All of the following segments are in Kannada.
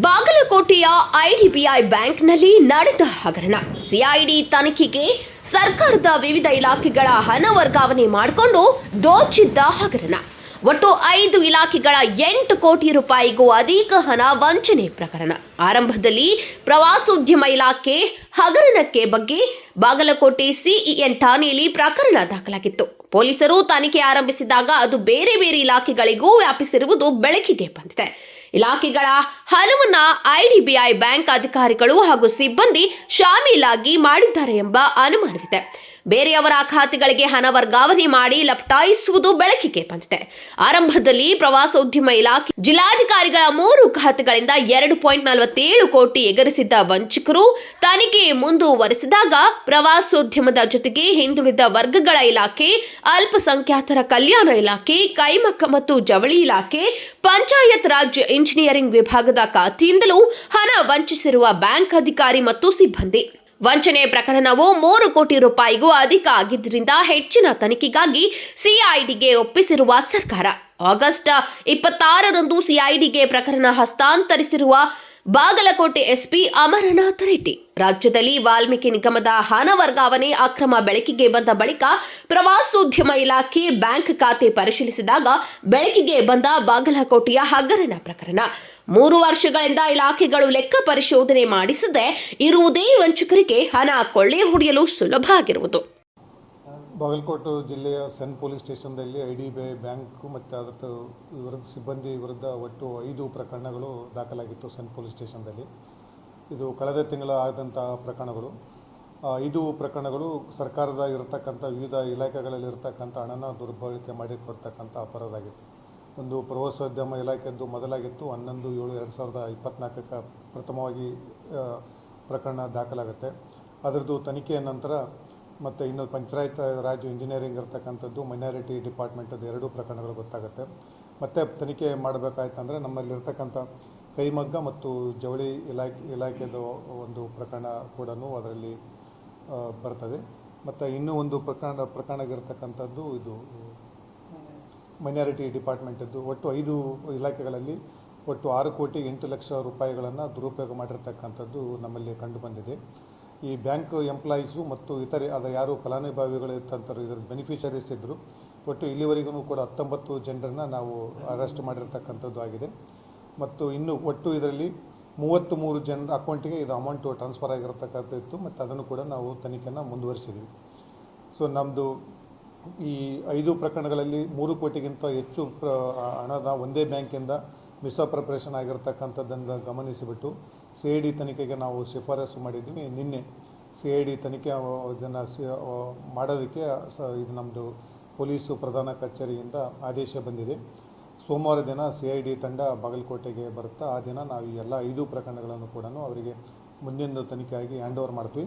ಬಾಗಲಕೋಟೆಯ ಐಡಿಬಿಐ ಬ್ಯಾಂಕ್ನಲ್ಲಿ ನಡೆದ ಹಗರಣ. ಸಿಐಡಿ ತನಿಖೆಗೆ ಸರ್ಕಾರದ ವಿವಿಧ ಇಲಾಖೆಗಳ ಹಣ ವರ್ಗಾವಣೆ ಮಾಡಿಕೊಂಡು ದೋಚಿದ್ದ ಹಗರಣ. ಒಟ್ಟು ಐದು ಇಲಾಖೆಗಳ ಎಂಟು ಕೋಟಿ ರೂಪಾಯಿಗೂ ಅಧಿಕ ಹಣ ವಂಚನೆ ಪ್ರಕರಣ. ಆರಂಭದಲ್ಲಿ ಪ್ರವಾಸೋದ್ಯಮ ಇಲಾಖೆ ಹಗರಣಕ್ಕೆ ಬಗ್ಗೆ ಬಾಗಲಕೋಟೆ ಸಿಇಎನ್ ಠಾಣೆಯಲ್ಲಿ ಪ್ರಕರಣ ದಾಖಲಾಗಿತ್ತು. ಪೊಲೀಸರು ತನಿಖೆ ಆರಂಭಿಸಿದಾಗ ಅದು ಬೇರೆ ಬೇರೆ ಇಲಾಖೆಗಳಿಗೂ ವ್ಯಾಪಿಸಿರುವುದು ಬೆಳಕಿಗೆ ಬಂದಿದೆ. ಇಲಾಖೆಗಳ ಹಣವನ್ನ ಐಡಿಬಿಐ ಬ್ಯಾಂಕ್ ಅಧಿಕಾರಿಗಳು ಹಾಗೂ ಸಿಬ್ಬಂದಿ ಶಾಮೀಲಾಗಿ ಮಾಡಿದ್ದಾರೆ ಎಂಬ ಅನುಮಾನವಿದೆ. ಬೇರೆಯವರ ಖಾತೆಗಳಿಗೆ ಹಣ ವರ್ಗಾವಣೆ ಮಾಡಿ ಲಪಟಾಯಿಸುವುದು ಬೆಳಕಿಗೆ ಬಂದಿದೆ. ಆರಂಭದಲ್ಲಿ ಪ್ರವಾಸೋದ್ಯಮ ಇಲಾಖೆ ಜಿಲ್ಲಾಧಿಕಾರಿಗಳ ಮೂರು ಖಾತೆಗಳಿಂದ ಎರಡು ಪಾಯಿಂಟ್ ನಲವತ್ತೇಳು ಕೋಟಿ ಎಗರಿಸಿದ್ದ ವಂಚಕರು ತನಿಖೆ ಮುಂದುವರೆಸಿದಾಗ ಪ್ರವಾಸೋದ್ಯಮದ ಜೊತೆಗೆ ಹಿಂದುಳಿದ ವರ್ಗಗಳ ಇಲಾಖೆ, ಅಲ್ಪಸಂಖ್ಯಾತರ ಕಲ್ಯಾಣ ಇಲಾಖೆ ಕೈಮಕ್ಕ ಮತ್ತು ಜವಳಿ ಇಲಾಖೆ, ಪಂಚಾಯತ್ ರಾಜ್ ಇಂಜಿನಿಯರಿಂಗ್ ವಿಭಾಗದ ಖಾತೆಯಿಂದಲೂ ಹಣ ವಂಚಿಸಿರುವ ಬ್ಯಾಂಕ್ ಅಧಿಕಾರಿ ಮತ್ತು ಸಿಬ್ಬಂದಿ. ವಂಚನೆ ಪ್ರಕರಣವು ಮೂರು ಕೋಟಿ ರೂಪಾಯಿಗೂ ಅಧಿಕ ಆಗಿದ್ದರಿಂದ ಹೆಚ್ಚಿನ ತನಿಖೆಗಾಗಿ ಸಿಐಡಿಗೆ ಒಪ್ಪಿಸಿರುವ ಸರ್ಕಾರ. ಆಗಸ್ಟ್ ಇಪ್ಪತ್ತಾರರಂದು ಸಿಐಡಿಗೆ ಪ್ರಕರಣ ಹಸ್ತಾಂತರಿಸಿರುವ ಬಾಗಲಕೋಟೆ ಎಸ್ಪಿ ಅಮರನಾಥ ರೆಡ್ಡಿ. ರಾಜ್ಯದಲ್ಲಿ ವಾಲ್ಮೀಕಿ ನಿಗಮದ ಹಣ ವರ್ಗಾವಣೆ ಅಕ್ರಮ ಬೆಳಕಿಗೆ ಬಂದ ಬಳಿಕ ಪ್ರವಾಸೋದ್ಯಮ ಇಲಾಖೆ ಬ್ಯಾಂಕ್ ಖಾತೆ ಪರಿಶೀಲಿಸಿದಾಗ ಬೆಳಕಿಗೆ ಬಂದ ಬಾಗಲಕೋಟೆಯ ಹಗರಣ ಪ್ರಕರಣ. ಮೂರು ವರ್ಷಗಳಿಂದ ಇಲಾಖೆಗಳು ಲೆಕ್ಕ ಪರಿಶೋಧನೆ ಮಾಡಿಸದೆ ಇರುವುದೇ ವಂಚಕರಿಗೆ ಹಣ ಕೊಳ್ಳೆ ಹೊಡೆಯಲು ಸುಲಭ ಆಗಿರುವುದು. ಬಾಗಲಕೋಟೆ ಜಿಲ್ಲೆಯ CEN police ಸ್ಟೇಷನ್ದಲ್ಲಿ I D B I bank ಮತ್ತು ಅದರ ವಿರುದ್ಧ ಸಿಬ್ಬಂದಿ ವಿರುದ್ಧ ಒಟ್ಟು ಐದು ಪ್ರಕರಣಗಳು ದಾಖಲಾಗಿತ್ತು ಸೆನ್ ಪೊಲೀಸ್ ಸ್ಟೇಷನ್ದಲ್ಲಿ ಇದು ಕಳೆದ ತಿಂಗಳ ಆದಂತಹ ಪ್ರಕರಣಗಳು. ಐದು ಪ್ರಕರಣಗಳು ಸರ್ಕಾರದ ಇರತಕ್ಕಂಥ ವಿವಿಧ ಇಲಾಖೆಗಳಲ್ಲಿ ಇರತಕ್ಕಂಥ ಹಣನ ದುರ್ಬಳಕೆ ಮಾಡಿಕೊಡ್ತಕ್ಕಂಥ ಅಪರಾಧಾಗಿತ್ತು ಒಂದು ಪ್ರವಾಸೋದ್ಯಮ ಇಲಾಖೆಯದ್ದು ಮೊದಲಾಗಿತ್ತು. ಹನ್ನೊಂದು ಏಳು ಎರಡು ಸಾವಿರದ ಇಪ್ಪತ್ತ್ನಾಲ್ಕಕ್ಕೆ ಪ್ರಥಮವಾಗಿ ಪ್ರಕರಣ ದಾಖಲಾಗುತ್ತೆ. ಅದರದ್ದು ತನಿಖೆಯ ನಂತರ ಮತ್ತು ಇನ್ನೊಂದು ಪಂಚಾಯತ್ ರಾಜ್ ಇಂಜಿನಿಯರಿಂಗ್ ಇರ್ತಕ್ಕಂಥದ್ದು ಮೈನಾರಿಟಿ ಡಿಪಾರ್ಟ್ಮೆಂಟದ್ದು ಎರಡೂ ಪ್ರಕರಣಗಳು ಗೊತ್ತಾಗುತ್ತೆ. ಮತ್ತು ತನಿಖೆ ಮಾಡಬೇಕಾಯ್ತಂದರೆ ನಮ್ಮಲ್ಲಿರ್ತಕ್ಕಂಥ ಕೈಮಗ್ಗ ಮತ್ತು ಜವಳಿ ಇಲಾಖೆ, ಇಲಾಖೆದು ಒಂದು ಪ್ರಕರಣ ಕೂಡ ಅದರಲ್ಲಿ ಬರ್ತದೆ. ಮತ್ತು ಇನ್ನೂ ಒಂದು ಪ್ರಕರಣ ಪ್ರಕರಣಗಿರ್ತಕ್ಕಂಥದ್ದು ಇದು ಮೈನಾರಿಟಿ ಡಿಪಾರ್ಟ್ಮೆಂಟದ್ದು ಒಟ್ಟು ಐದು ಇಲಾಖೆಗಳಲ್ಲಿ ಒಟ್ಟು ಆರು ಕೋಟಿ ಎಂಟು ಲಕ್ಷ ರೂಪಾಯಿಗಳನ್ನು ದುರುಪಯೋಗ ಮಾಡಿರ್ತಕ್ಕಂಥದ್ದು ನಮ್ಮಲ್ಲಿ ಕಂಡುಬಂದಿದೆ ಈ ಬ್ಯಾಂಕ್ ಎಂಪ್ಲಾಯೀಸು ಮತ್ತು ಇತರೆ ಅದು ಯಾರು ಫಲಾನುಭವಿಗಳು ಇರ್ತಂಥವ್ರು ಇದರ ಬೆನಿಫಿಷರೀಸ್ ಇದ್ದರು ಒಟ್ಟು ಇಲ್ಲಿವರೆಗೂ ಕೂಡ ಹತ್ತೊಂಬತ್ತು ಜನರನ್ನು ನಾವು ಅರೆಸ್ಟ್ ಮಾಡಿರ್ತಕ್ಕಂಥದ್ದು ಆಗಿದೆ. ಮತ್ತು ಇನ್ನು ಒಟ್ಟು ಇದರಲ್ಲಿ ಮೂವತ್ತು ಮೂರು ಜನರ ಅಕೌಂಟಿಗೆ ಇದು ಅಮೌಂಟು ಟ್ರಾನ್ಸ್ಫರ್ ಆಗಿರತಕ್ಕಂಥ ಇತ್ತು ಮತ್ತು ಅದನ್ನು ಕೂಡ ನಾವು ತನಿಖೆಯನ್ನು ಮುಂದುವರಿಸಿದ್ವಿ. ಸೊ ನಮ್ಮದು ಈ ಐದು ಪ್ರಕರಣಗಳಲ್ಲಿ ಮೂರು ಕೋಟಿಗಿಂತ ಹೆಚ್ಚು ಹಣದ ಒಂದೇ ಬ್ಯಾಂಕಿಂದ ಮಿಸ್ಅಪ್ರಪ್ರೇಷನ್ ಆಗಿರತಕ್ಕಂಥದ್ದನ್ನು ಗಮನಿಸಿಬಿಟ್ಟು ಸಿ ಐ ಡಿ ತನಿಖೆಗೆ ನಾವು ಶಿಫಾರಸು ಮಾಡಿದ್ದೀವಿ. ನಿನ್ನೆ ಸಿ ಐ ಡಿ ತನಿಖೆ ಇದನ್ನು ಮಾಡೋದಕ್ಕೆ ಸ, ಇದು ನಮ್ಮದು ಪೊಲೀಸು ಪ್ರಧಾನ ಕಚೇರಿಯಿಂದ ಆದೇಶ ಬಂದಿದೆ. ಸೋಮವಾರ ದಿನ ಸಿ ಐ ಡಿ ತಂಡ ಬಾಗಲಕೋಟೆಗೆ ಬರುತ್ತಾ, ಆ ದಿನ ನಾವು ಈ ಎಲ್ಲ ಐದು ಪ್ರಕರಣಗಳನ್ನು ಕೂಡ ಅವರಿಗೆ ಮುಂದಿನ ತನಿಖೆಯಾಗಿ ಹ್ಯಾಂಡ್ ಓವರ್ ಮಾಡ್ತೀವಿ.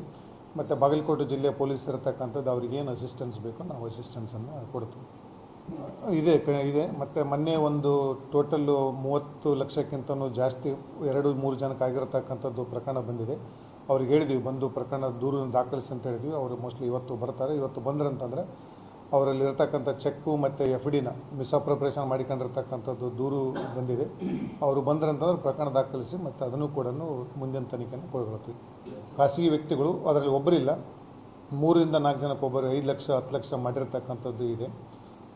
ಮತ್ತು ಬಾಗಲಕೋಟೆ ಜಿಲ್ಲೆ ಪೊಲೀಸ್ ಇರತಕ್ಕಂಥದ್ದು ಅವ್ರಿಗೆ ಏನು ಅಸಿಸ್ಟೆನ್ಸ್ ಬೇಕೋ ನಾವು ಅಸಿಸ್ಟೆನ್ಸನ್ನು ಕೊಡ್ತೀವಿ. ಇದೆ ಇದೆ. ಮತ್ತು ಮೊನ್ನೆ ಒಂದು ಟೋಟಲ್ಲು ಮೂವತ್ತು ಲಕ್ಷಕ್ಕಿಂತನೂ ಜಾಸ್ತಿ, ಎರಡು ಮೂರು ಜನಕ್ಕೆ ಆಗಿರತಕ್ಕಂಥದ್ದು ಪ್ರಕರಣ ಬಂದಿದೆ. ಅವ್ರಿಗೆ ಹೇಳಿದ್ವಿ, ಬಂದು ಪ್ರಕರಣ ದೂರು ದಾಖಲಿಸಿ ಅಂತ ಹೇಳಿದ್ವಿ. ಅವರು ಮೋಸ್ಟ್ಲಿ ಇವತ್ತು ಬರ್ತಾರೆ. ಇವತ್ತು ಬಂದ್ರಂತಂದರೆ ಅವರಲ್ಲಿ ಅವರಲ್ಲಿರ್ತಕ್ಕಂಥ ಚೆಕ್ಕು ಮತ್ತು ಎಫ್ ಡಿನ ಮಿಸ್ಅಪ್ರಪ್ರೇಷನ್ ಮಾಡಿಕೊಂಡಿರ್ತಕ್ಕಂಥದ್ದು ದೂರು ಬಂದಿದೆ. ಅವರು ಬಂದ್ರಂತಂದ್ರೆ ಪ್ರಕರಣ ದಾಖಲಿಸಿ ಮತ್ತು ಅದನ್ನು ಕೂಡ ಮುಂದಿನ ತನಿಖೆಯನ್ನು ಕೈಗೊಳ್ತೀವಿ ಖಾಸಗಿ ವ್ಯಕ್ತಿಗಳು, ಅದರಲ್ಲಿ ಒಬ್ಬರಿಲ್ಲ ಮೂರರಿಂದ ನಾಲ್ಕು ಜನಕ್ಕೆ ಒಬ್ಬರು ಐದು ಲಕ್ಷ, ಹತ್ತು ಲಕ್ಷ ಮಾಡಿರ್ತಕ್ಕಂಥದ್ದು ಇದೆ.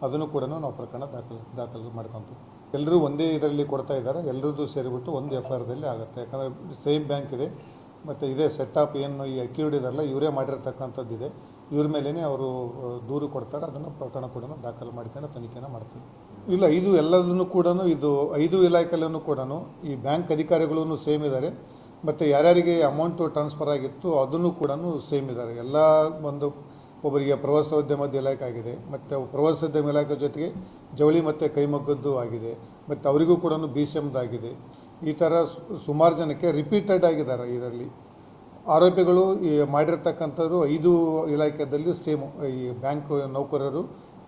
ಅದನ್ನು ಕೂಡ ನಾವು ಪ್ರಕರಣ ದಾಖಲ, ದಾಖಲು ಮಾಡ್ಕೊತೀವಿ. ಎಲ್ಲರೂ ಒಂದೇ ಇದರಲ್ಲಿ ಕೊಡ್ತಾ ಇದ್ದಾರೆ ಎಲ್ಲರದ್ದು ಸೇರಿಬಿಟ್ಟು ಒಂದು ಎಫ್ ಐ ಆರ್ದಲ್ಲಿ ಆಗುತ್ತೆ. ಯಾಕಂದರೆ ಸೇಮ್ ಬ್ಯಾಂಕ್ ಇದೆ, ಮತ್ತು ಇದೇ ಸೆಟಪ್ ಏನು ಈ ಅಕ್ಯೂರ್ಡ್ ಇದಾರಲ್ಲ ಇವರೇ ಮಾಡಿರ್ತಕ್ಕಂಥದ್ದು ಇದೆ ಇವ್ರ ಮೇಲೇ ಅವರು ದೂರು ಕೊಡ್ತಾರೆ, ಅದನ್ನು ಪ್ರಕರಣ ಕೂಡ ದಾಖಲು ಮಾಡ್ಕೊಂಡು ತನಿಖೆನ ಮಾಡ್ತೀವಿ. ಇಲ್ಲ, ಇದು ಎಲ್ಲದನ್ನು ಕೂಡ ಇದು ಐದು ಇಲಾಖೆಯಲ್ಲೂ ಕೂಡ ಈ ಬ್ಯಾಂಕ್ ಅಧಿಕಾರಿಗಳೂ ಸೇಮ್ ಇದ್ದಾರೆ. ಮತ್ತು ಯಾರ್ಯಾರಿಗೆ ಅಮೌಂಟು ಟ್ರಾನ್ಸ್ಫರ್ ಆಗಿತ್ತು ಅದನ್ನು ಕೂಡ ಸೇಮ್ ಇದ್ದಾರೆ. ಎಲ್ಲ ಒಂದು ಒಬ್ಬರಿಗೆ ಪ್ರವಾಸೋದ್ಯಮದ ಇಲಾಖೆ ಆಗಿದೆ ಮತ್ತು ಪ್ರವಾಸೋದ್ಯಮ ಇಲಾಖೆ ಜೊತೆಗೆ ಜವಳಿ ಮತ್ತು ಕೈಮಗ್ಗದ್ದು ಆಗಿದೆ, ಮತ್ತು ಅವರಿಗೂ ಕೂಡ ಬಿ ಸಿ ಎಮ್ದಾಗಿದೆ ಈ ಥರ ಸುಮಾರು ಜನಕ್ಕೆ ರಿಪೀಟೆಡ್ ಆಗಿದ್ದಾರೆ ಇದರಲ್ಲಿ. ಆರೋಪಿಗಳು ಈ ಮಾಡಿರ್ತಕ್ಕಂಥವ್ರು ಐದು ಇಲಾಖೆಯಲ್ಲಿ ಸೇಮ್, ಈ ಬ್ಯಾಂಕ್ ನೌಕರರು,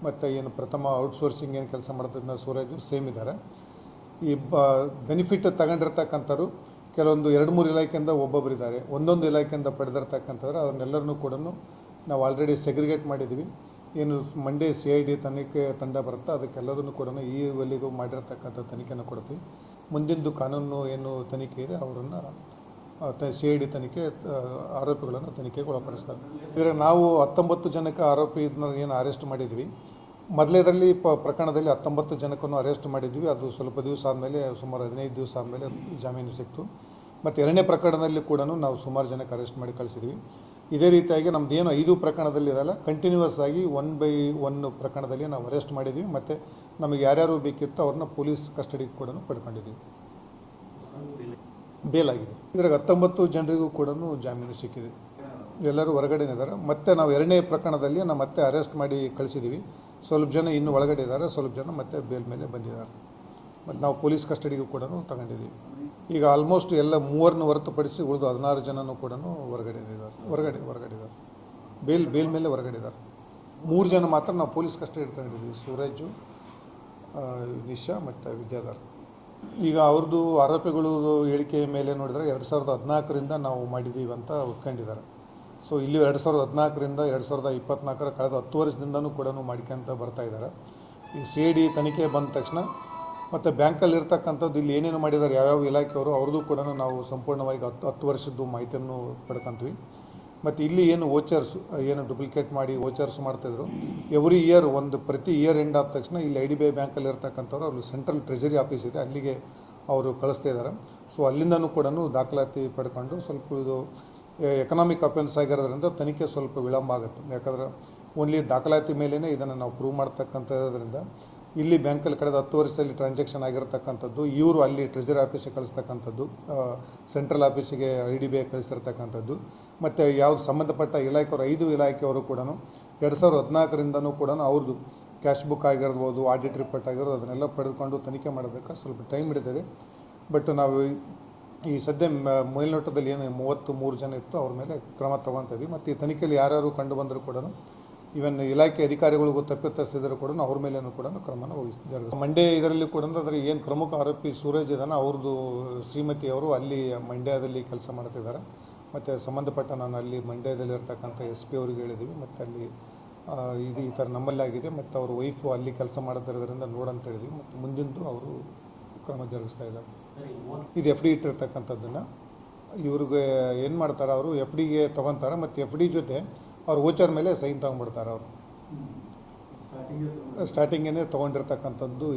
ಮತ್ತು ಏನು ಪ್ರಥಮ ಔಟ್ಸೋರ್ಸಿಂಗ್ ಏನು ಕೆಲಸ ಮಾಡ್ತಿದ್ದ ಸೂರಜ್ ಸೇಮ್ ಇದ್ದಾರೆ. ಈ ಬ, ಬೆನಿಫಿಟ್ ತಗೊಂಡಿರ್ತಕ್ಕಂಥವ್ರು ಕೆಲವೊಂದು ಎರಡು ಮೂರು ಇಲಾಖೆಯಿಂದ ಒಬ್ಬೊಬ್ಬರಿದ್ದಾರೆ ಒಂದೊಂದು ಇಲಾಖೆಯಿಂದ ಪಡೆದಿರ್ತಕ್ಕಂಥವ್ರು, ಅವ್ರನ್ನೆಲ್ಲರನ್ನೂ ಕೂಡ ನಾವು ಆಲ್ರೆಡಿ ಸೆಗ್ರಿಗೇಟ್ ಮಾಡಿದ್ದೀವಿ ಏನು ಮಂಡೇ ಸಿ ಐ ಡಿ ತನಿಖೆ ತಂಡ ಬರುತ್ತಾ ಅದಕ್ಕೆಲ್ಲದನ್ನು ಕೂಡ ಈ ವಲ್ಲಿಗೂ ಮಾಡಿರತಕ್ಕಂಥ ತನಿಖೆಯನ್ನು ಕೊಡ್ತೀವಿ. ಮುಂದಿಂದು ಕಾನೂನು ಏನು ತನಿಖೆ ಇದೆ, ಅವರನ್ನು ಸಿ ಐ ಡಿ ತನಿಖೆ ಆರೋಪಿಗಳನ್ನು ತನಿಖೆಗೆ ಒಳಪಡಿಸ್ತಾರೆ. ಇದರ ನಾವು ಹತ್ತೊಂಬತ್ತು ಜನಕ್ಕೆ ಆರೋಪಿ ಏನು ಅರೆಸ್ಟ್ ಮಾಡಿದ್ವಿ. ಮೊದಲೇದರಲ್ಲಿ ಪ, ಪ್ರಕರಣದಲ್ಲಿ ಹತ್ತೊಂಬತ್ತು ಜನಕ್ಕೂ ಅರೆಸ್ಟ್ ಮಾಡಿದ್ವಿ. ಅದು ಸ್ವಲ್ಪ ದಿವಸ ಆದಮೇಲೆ, ಸುಮಾರು ಹದಿನೈದು ದಿವಸ ಆದಮೇಲೆ ಜಾಮೀನು ಸಿಕ್ತು. ಮತ್ತು ಎರಡನೇ ಪ್ರಕರಣದಲ್ಲಿ ಕೂಡ ನಾವು ಸುಮಾರು ಜನಕ್ಕೆ ಅರೆಸ್ಟ್ ಮಾಡಿ ಕಳಿಸಿದ್ವಿ. ಇದೇ ರೀತಿಯಾಗಿ ನಮ್ದು ಏನು ಐದು ಪ್ರಕರಣದಲ್ಲಿ ಇದೆಲ್ಲ ಕಂಟಿನ್ಯೂಸ್ ಆಗಿ ಒನ್ ಬೈ ಒನ್ ಪ್ರಕರಣದಲ್ಲಿ ನಾವು ಅರೆಸ್ಟ್ ಮಾಡಿದ್ದೀವಿ ಮತ್ತು ನಮಗೆ ಯಾರ್ಯಾರು ಬೇಕಿತ್ತು ಅವ್ರನ್ನ ಪೊಲೀಸ್ ಕಸ್ಟಡಿಗೆ ಕೂಡ ಪಡ್ಕೊಂಡಿದ್ದೀವಿ ಬೇಲ್ ಆಗಿದೆ ಇದ್ರಾಗ ಹತ್ತೊಂಬತ್ತು ಜನರಿಗೂ ಕೂಡ ಜಾಮೀನು ಸಿಕ್ಕಿದೆ. ಎಲ್ಲರೂ ಹೊರಗಡೆ ಇದ್ದಾರೆ. ಮತ್ತೆ ನಾವು ಎರಡನೇ ಪ್ರಕರಣದಲ್ಲಿ ನಾವು ಮತ್ತೆ ಅರೆಸ್ಟ್ ಮಾಡಿ ಕಳಿಸಿದ್ದೀವಿ ಸ್ವಲ್ಪ ಜನ ಇನ್ನು ಒಳಗಡೆ ಇದ್ದಾರೆ. ಸ್ವಲ್ಪ ಜನ ಮತ್ತೆ ಬೇಲ್ ಮೇಲೆ ಬಂದಿದ್ದಾರೆ. ಮತ್ತು ನಾವು ಪೊಲೀಸ್ ಕಸ್ಟಡಿಗೂ ಕೂಡ ತಗೊಂಡಿದ್ದೀವಿ ಈಗ ಆಲ್ಮೋಸ್ಟ್ ಎಲ್ಲ ಮೂವರನ್ನು ಹೊರತುಪಡಿಸಿ ಉಳಿದು ಹದಿನಾರು ಜನನೂ ಕೂಡ ಹೊರಗಡೆ ಇದ್ದಾರೆ ಹೊರಗಡೆ ಹೊರಗಡೆ ಇದ್ದಾರೆ ಬೇಲ್ ಬೇಲ್ ಮೇಲೆ ಹೊರಗಡೆ ಇದ್ದಾರೆ ಮೂರು ಜನ ಮಾತ್ರ ನಾವು ಪೊಲೀಸ್ ಕಸ್ಟಡಿ ತಗೊಂಡಿದ್ದೀವಿ ಸೂರಜು ನಿಶಾ ಮತ್ತು ವಿದ್ಯಾಧರ್. ಈಗ ಅವ್ರದ್ದು ಆರೋಪಿಗಳು ಹೇಳಿಕೆ ಮೇಲೆ ನೋಡಿದ್ರೆ ಎರಡು ಸಾವಿರದ ಹದಿನಾಲ್ಕರಿಂದ ನಾವು ಮಾಡಿದ್ದೀವಿ ಅಂತ ಒಪ್ಕೊಂಡಿದ್ದಾರೆ. ಸೊ ಇಲ್ಲಿ ಎರಡು ಸಾವಿರದ ಹದಿನಾಲ್ಕರಿಂದ ಎರಡು ಸಾವಿರದ ಇಪ್ಪತ್ನಾಲ್ಕರ ಕಳೆದ ಹತ್ತು ವರ್ಷದಿಂದನೂ ಕೂಡ ಮಾಡ್ಕೊಂತ ಬರ್ತಾ ಇದ್ದಾರೆ. ಈ ಸಿ ಡಿ ತನಿಖೆ ಬಂದ ತಕ್ಷಣ ಮತ್ತು ಬ್ಯಾಂಕಲ್ಲಿ ಇರ್ತಕ್ಕಂಥದ್ದು ಇಲ್ಲಿ ಏನೇನು ಮಾಡಿದ್ದಾರೆ, ಯಾವ್ಯಾವ ಇಲಾಖೆಯವರು, ಅವ್ರದ್ದು ಕೂಡ ನಾವು ಸಂಪೂರ್ಣವಾಗಿ ಹತ್ತು ಹತ್ತು ವರ್ಷದ್ದು ಮಾಹಿತಿಯನ್ನು ಪಡ್ಕೊಂತೀವಿ. ಮತ್ತು ಇಲ್ಲಿ ಏನು ವೋಚರ್ಸ್, ಏನು ಡುಪ್ಲಿಕೇಟ್ ಮಾಡಿ ವೋಚರ್ಸ್ ಮಾಡ್ತಾಯಿದ್ರು ಎವ್ರಿ ಇಯರ್ ಒಂದು, ಪ್ರತಿ ಇಯರ್ ಎಂಡ್ ಆದ ತಕ್ಷಣ ಇಲ್ಲಿ ಐ ಡಿ ಬಿ ಐ ಬ್ಯಾಂಕಲ್ಲಿ ಇರ್ತಕ್ಕಂಥವ್ರು, ಅಲ್ಲಿ ಸೆಂಟ್ರಲ್ ಟ್ರೆಜರಿ ಆಫೀಸ್ ಇದೆ, ಅಲ್ಲಿಗೆ ಅವರು ಕಳಿಸ್ತಾ ಇದ್ದಾರೆ. ಸೊ, ಅಲ್ಲಿಂದನೂ ಕೂಡ ದಾಖಲಾತಿ ಪಡ್ಕೊಂಡು ಸ್ವಲ್ಪ ಇದು ಎಕನಾಮಿಕ್ ಅಫೆನ್ಸ್ ಆಗಿರೋದ್ರಿಂದ ತನಿಖೆ ಸ್ವಲ್ಪ ವಿಳಂಬ ಆಗುತ್ತೆ. ಯಾಕಂದ್ರೆ ಓನ್ಲಿ ದಾಖಲಾತಿ ಮೇಲೇ ಇದನ್ನು ನಾವು ಪ್ರೂವ್ ಮಾಡ್ತಕ್ಕಂಥದ್ರಿಂದ ಇಲ್ಲಿ ಬ್ಯಾಂಕಲ್ಲಿ ಕಳೆದ ಹತ್ತು ವರ್ಷದಲ್ಲಿ ಟ್ರಾನ್ಸಾಕ್ಷನ್ ಆಗಿರತಕ್ಕಂಥದ್ದು, ಇವರು ಅಲ್ಲಿ ಟ್ರೆಜರಿ ಆಫೀಸಿಗೆ ಕಳಿಸ್ತಕ್ಕಂಥದ್ದು ಸೆಂಟ್ರಲ್ ಆಫೀಸಿಗೆ ಐ ಡಿ ಬಿ ಐ ಕಳಿಸ್ತಿರ್ತಕ್ಕಂಥದ್ದು, ಮತ್ತು ಯಾವ್ದು ಸಂಬಂಧಪಟ್ಟ ಇಲಾಖೆಯವರು, ಐದು ಇಲಾಖೆಯವರು ಕೂಡ ಎರಡು ಸಾವಿರದ ಹದಿನಾಲ್ಕರಿಂದನೂ ಕೂಡ ಅವ್ರದ್ದು ಕ್ಯಾಶ್ ಬುಕ್ ಆಗಿರ್ಬೋದು ಆಡಿಟ್ ರಿಪೋರ್ಟ್ ಆಗಿರೋದು ಅದನ್ನೆಲ್ಲ ಪಡೆದುಕೊಂಡು ತನಿಖೆ ಮಾಡೋದಕ್ಕೆ ಸ್ವಲ್ಪ ಟೈಮ್ ಹಿಡಿತದೆ. ಬಟ್ ನಾವು ಈ ಸದ್ಯ ಮೇಲ್ನೋಟದಲ್ಲಿ ಏನು ಮೂವತ್ತು ಮೂರು ಜನ ಇತ್ತು, ಅವ್ರ ಮೇಲೆ ಕ್ರಮ ತಗೊತೀವಿ ಮತ್ತು ಈ ತನಿಖೆಯಲ್ಲಿ ಯಾರ್ಯಾರು ಕಂಡು ಬಂದರೂ ಕೂಡ ಇವನ್ ಇಲಾಖೆ ಅಧಿಕಾರಿಗಳಿಗೂ ತಪ್ಪಿತಸ್ಥಿದ್ರು ಕೂಡ ಅವ್ರ ಮೇಲೇನು ಕೂಡ ಕ್ರಮನ ವಹಿಸಿದ್ದಾರೆ ಮಂಡ್ಯ ಇದರಲ್ಲಿ ಕೂಡ ಅಂದರೆ ಏನು ಪ್ರಮುಖ ಆರೋಪಿ ಸೂರಜ್ ಇದಾನ ಅವ್ರದ್ದು ಶ್ರೀಮತಿ ಅವರು ಅಲ್ಲಿ ಮಂಡ್ಯದಲ್ಲಿ ಕೆಲಸ ಮಾಡ್ತಿದ್ದಾರೆ. ಮತ್ತು ಸಂಬಂಧಪಟ್ಟ ನಾನು ಅಲ್ಲಿ ಮಂಡ್ಯದಲ್ಲಿ ಇರ್ತಕ್ಕಂಥ ಎಸ್ ಪಿ ಅವ್ರಿಗೆ ಹೇಳಿದ್ದೀವಿ ಮತ್ತು ಅಲ್ಲಿ ಇದು ಈ ಥರ ನಮ್ಮಲ್ಲಾಗಿದೆ ಮತ್ತು ಅವ್ರ ವೈಫು ಅಲ್ಲಿ ಕೆಲಸ ಮಾಡೋದ್ರಿಂದ ನೋಡಂತ ಹೇಳಿದ್ವಿ. ಮತ್ತು ಮುಂದಿಂದು ಅವರು ಕ್ರಮ ಜರುಗಿಸ್ತಾ ಇದ್ದಾರೆ. ಇದು ಎಫ್ ಡಿ ಇಟ್ಟಿರ್ತಕ್ಕಂಥದ್ದನ್ನು. ಇವ್ರಿಗೆ ಏನು ಮಾಡ್ತಾರೆ, ಅವರು ಎಫ್ ಡಿಗೆ ತೊಗೊತಾರೆ. ಮತ್ತು ಎಫ್ ಡಿ ಜೊತೆ ಅವ್ರ ಓಚರ್ ಮೇಲೆ ಸೈನ್ ತೊಗೊಂಡ್ಬಿಡ್ತಾರೆ ಅವರು. ಸ್ಟಾರ್ಟಿಂಗೇ ತೊಗೊಂಡಿರ್ತಕ್ಕಂಥದ್ದು